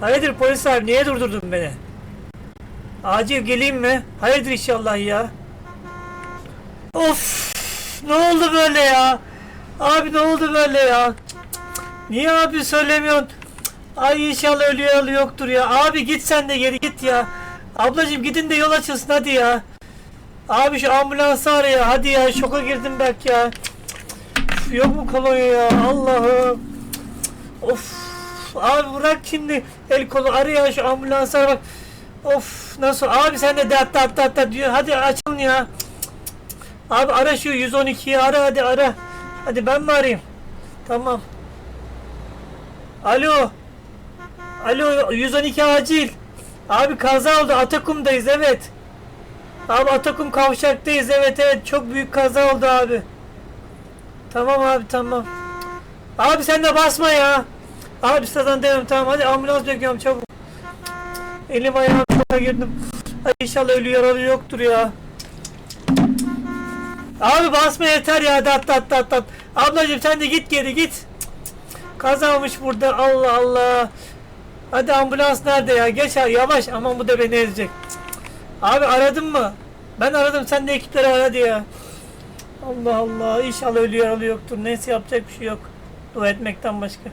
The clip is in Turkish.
Hayırdır polis abi niye durdurdun beni? Acil geleyim mi? Hayırdır inşallah ya. Of ne oldu böyle ya? Abi ne oldu böyle ya? Niye abi söylemiyorsun? Ay inşallah ölü yaralı yoktur ya. Abi git sen de geri git ya. Ablacığım gidin de yol açılsın hadi ya. Abi şu ambulansı ara ya. Hadi ya şoka girdim belki ya. Üf, Yok mu kolonya ya? Allah'ım. Of. Abi bırak şimdi el kolu ara ya şu ambulansı ara bak. Of nasıl? Abi sen de dat dat dat dat diyor. Hadi açılın ya. Abi ara şu 112'yi ara hadi ara. Hadi ben mi arayayım? Tamam. Alo. Alo 112 acil. Abi kaza oldu Atakum'dayız evet. Abi Atakum kavşaktayız evet evet çok büyük kaza oldu abi. Tamam abi tamam. Abi sen de basma ya. Abi sıradan devam tamam hadi ambulans bekliyorum çabuk. Elim ayağım girdim. Ay inşallah ölü yaralı yoktur ya. Abi basma yeter ya dat dat dat dat. Ablacım sen de git geri git. Kazamış burada Allah Allah. Hadi ambulans nerede ya? Geç abi yavaş aman bu da beni ezecek. Abi aradın mı? Ben aradım sen de ekipleri aradı ya. Allah Allah inşallah ölü yaralı yoktur. Neyse yapacak bir şey yok. Dua etmekten başka.